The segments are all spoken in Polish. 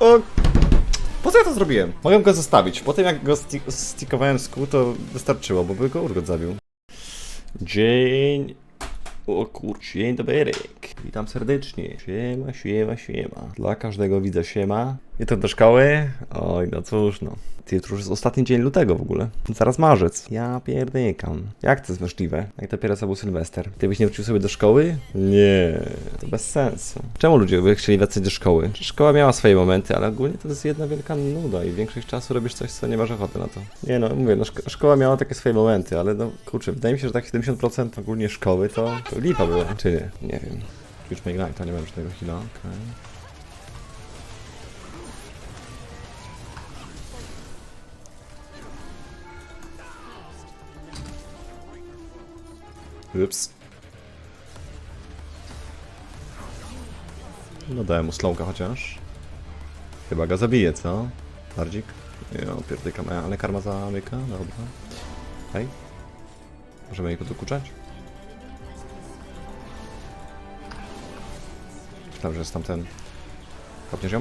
O! Po co ja to zrobiłem? Mogłem go zostawić. Po tym jak go sti stickowałem z kół, to wystarczyło, bo by go urgot zabił. Dzień... O kurczę, dzień dobry. Witam serdecznie. Siema, siema, siema. Dla każdego widza siema. Jestem do szkoły? Oj, no cóż no. Jutro już jest ostatni dzień lutego w ogóle. Zaraz marzec. Ja pierdykam. Jak to jest możliwe? Jak dopiero co był Sylwester? Ty byś nie wrócił sobie do szkoły? Nie. To bez sensu. Czemu ludzie by chcieli wracać do szkoły? Szkoła miała swoje momenty, ale ogólnie to jest jedna wielka nuda i większość czasu robisz coś, co nie masz ochoty na to. Nie no, mówię, no szko- szkoła miała takie swoje momenty, ale no kurczę, wydaje mi się, że tak 70% ogólnie szkoły to, to lipa była. Czy nie? Nie wiem. Już my Ignite, nie mam żadnego heal'a, okej. Ups. No dałem mu slowka chociaż. Chyba go zabije, co? Bardzik? Jo, pierdykam, E, ale karma zamyka, dobra. Hej. Możemy jej dokuczać? Że jest tamten. Kopniesz ją?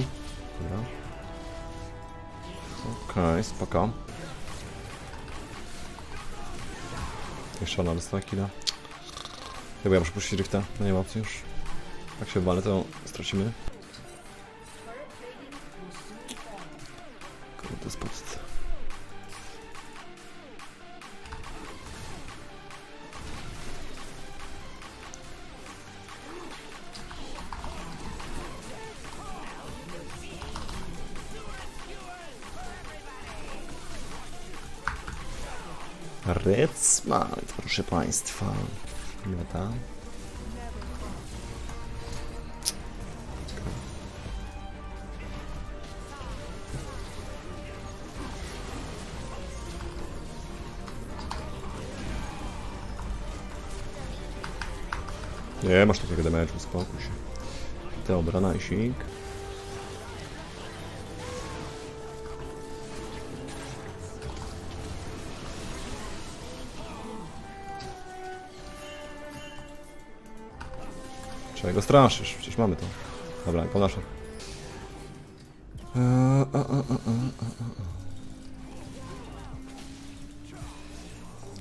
Dobra. Okej, spoko. Jeszcze ona dostała killa. Chyba ja muszę puścić drifta, no nie ma opcji już. Jak się walę, to stracimy. Kurde, spod. Red Smite, proszę Państwa. Meta. Nie masz takiego damage'u, uspokój się. Dobra, najsik. Czego straszysz? Przecież mamy to. Dobra, po nasze.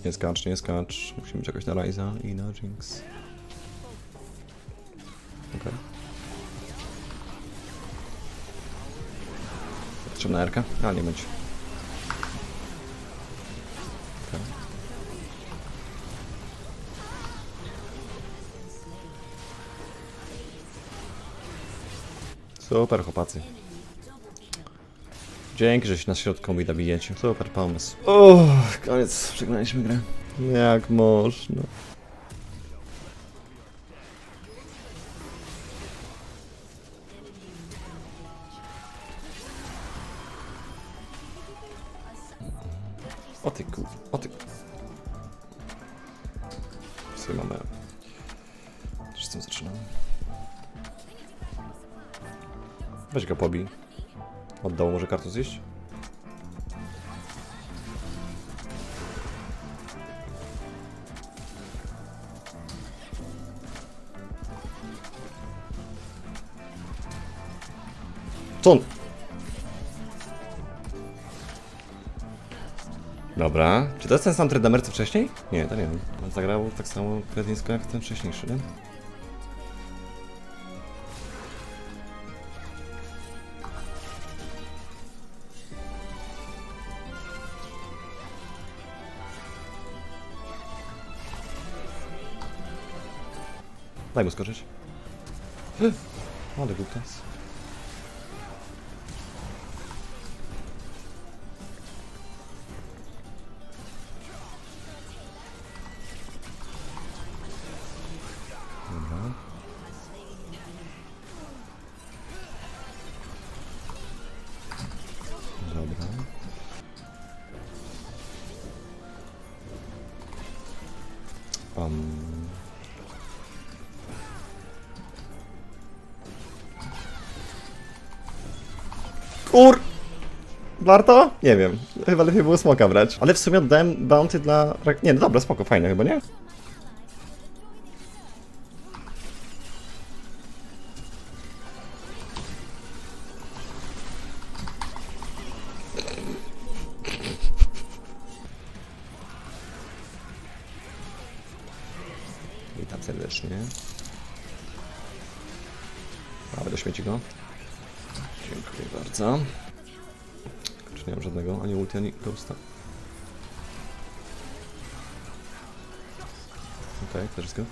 Nie skacz, nie skacz. Musimy czekać na Ryza i na Jinx. Okej. Potrzebna Erka? A, nie będzie. Super chłopacy. Dzięki, że się na środku mi dobijecie. Super pomysł. O, koniec. Przegraliśmy grę. Jak można? O ty kur... O ty... Co mamy? Czy z tym zaczynamy? Weź go pobij. Oddał może kartu zjeść? Co on? Dobra. Czy to jest ten sam Trydamer co wcześniej? Nie, to nie wiem. Zagrał tak samo kredyńsko jak ten wcześniejszy, nie? Daj mu skoczyć. Ale głuptas. Kur... Warto? Nie wiem. Chyba lepiej było smoka brać. Ale w sumie oddałem bounty dla... Nie, no dobra, spoko, fajne chyba, nie? Witam serdecznie. Dobra, doświeci go. Dziękuję bardzo. Czy nie mam żadnego, ani ulti, ani ghosta. Okej, okay, też jest good.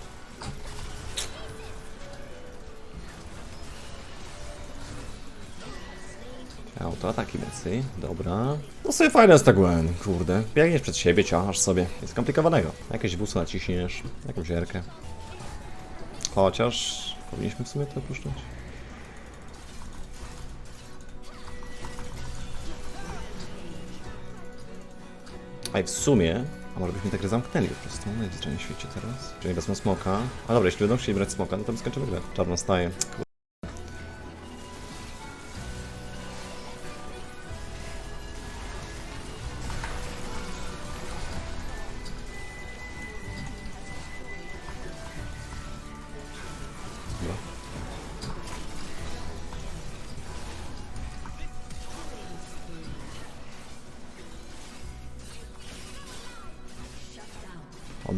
Autoataki więcej, dobra. No sobie fajne jest tak Gwen, kurde. Biegniesz przed siebie, ciachasz sobie. Nic skomplikowanego. Jakieś busy naciśniesz, jakąś zierkę. Chociaż powinniśmy w sumie to opuszczać. A i w sumie, a może byśmy tak zamknęli po prostu, na świecie teraz. Czyli wezmą smoka. A dobra, jeśli będą chcieli brać smoka, no to my skończymy grę. Czarno staje.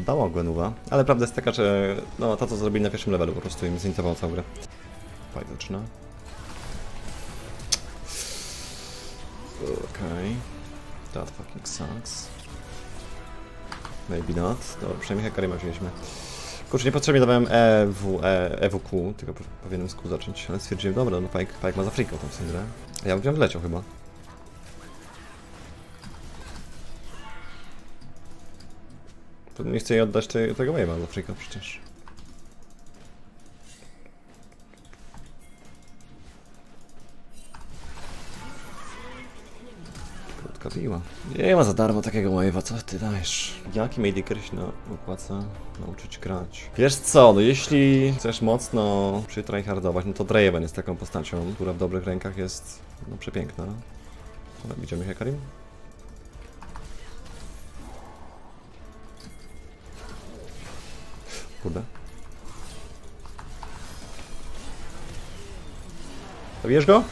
Oddała Gwenuwa, ale prawda jest taka, że no, to co zrobili na pierwszym levelu po prostu im zintowało całą grę. Zaczyna. Okej. That fucking sucks. Maybe not. Dobra, przynajmniej Hekarima wzięliśmy. Kurczę, niepotrzebnie dawałem EW, e, EWQ, tylko po- powinienem z Q zacząć, ale stwierdziłem, dobra, no Pike, Pike ma za friko tą syndrę. Ja bym wleciał chyba. To nie chcę jej oddać te, tego wave'a friko przecież. Krótka piła. Nie ma za darmo takiego wave'a, co ty dajesz? Jaki Maidickery się na- opłaca nauczyć grać? Wiesz co, no jeśli chcesz mocno przytryhardować, no to Draven jest taką postacią, która w dobrych rękach jest no, przepiękna. Ale widzimy Hekarim? Kurde. Zabijesz go?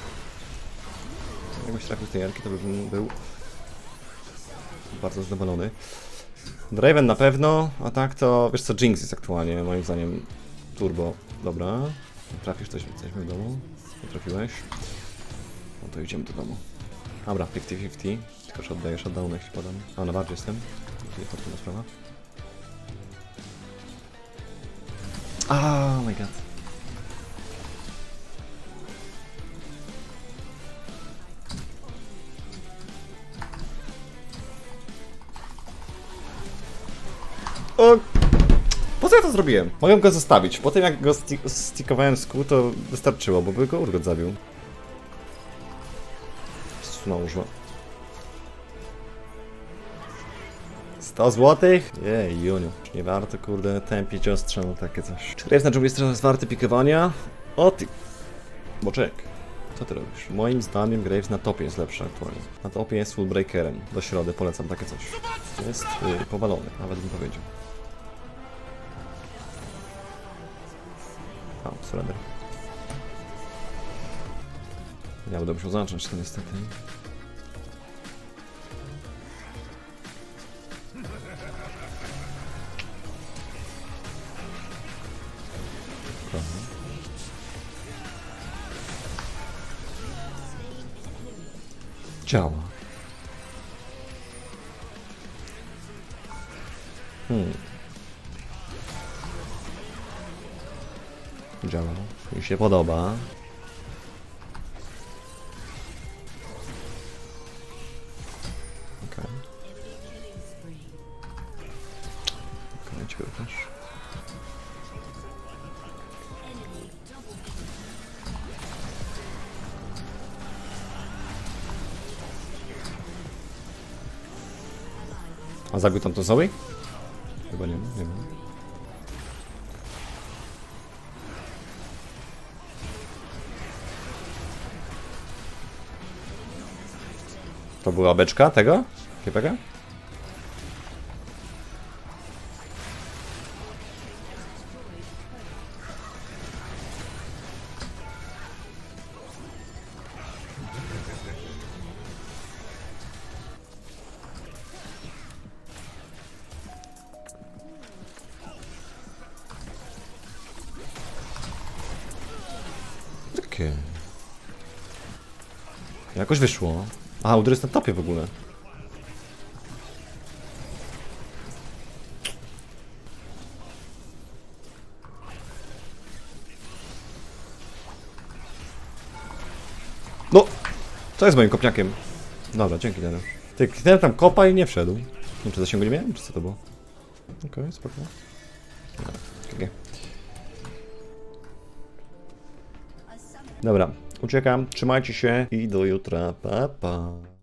Jakbyś trafił z tej jarki, to bym był bardzo zadowolony. Draven na pewno, a tak to, wiesz co, Jinx jest aktualnie, moim zdaniem, turbo. Dobra, trafisz, coś, jesteśmy w domu. Nie trafiłeś. No to idziemy do domu. Dobra, 50-50, tylko że oddajesz shutdown, jak ci podam. A, na bardziej jestem. To niefortunna sprawa. Oh my god. O! Po co ja to zrobiłem? Mogłem go zostawić. Po tym jak go sti stickowałem z kół, to wystarczyło, bo by go urgot zabił. Stuna użyła. 100 złotych? Jej, Juniu. Nie warto, kurde, tępić ostrzał takie coś. Czy na drugiej stronie jest warty pikowania? O ty... Boczek. Co ty robisz? Moim zdaniem Graves na topie jest lepszy aktualnie. Na topie jest fullbreakerem. Do środy polecam takie coś. Jest yy, powalony, nawet bym powiedział. A, surrender. Ja będę musiał zacząć to niestety. Działa. Hmm. Działa. Mi się podoba. Okej. A zabił tam to Zoe? Chyba nie, nie ma. To była beczka tego? KPK? Okej. Jakoś wyszło. A, uder jest na topie w ogóle. No! Co jest moim kopniakiem? Dobra, dzięki Daniel. Ty, tam kopa i nie wszedł. Nie wiem, czy zasięgu nie miałem, czy co to było? Okej, spoko. Dobra, Dobra, uciekam, trzymajcie się i do jutra, pa pa.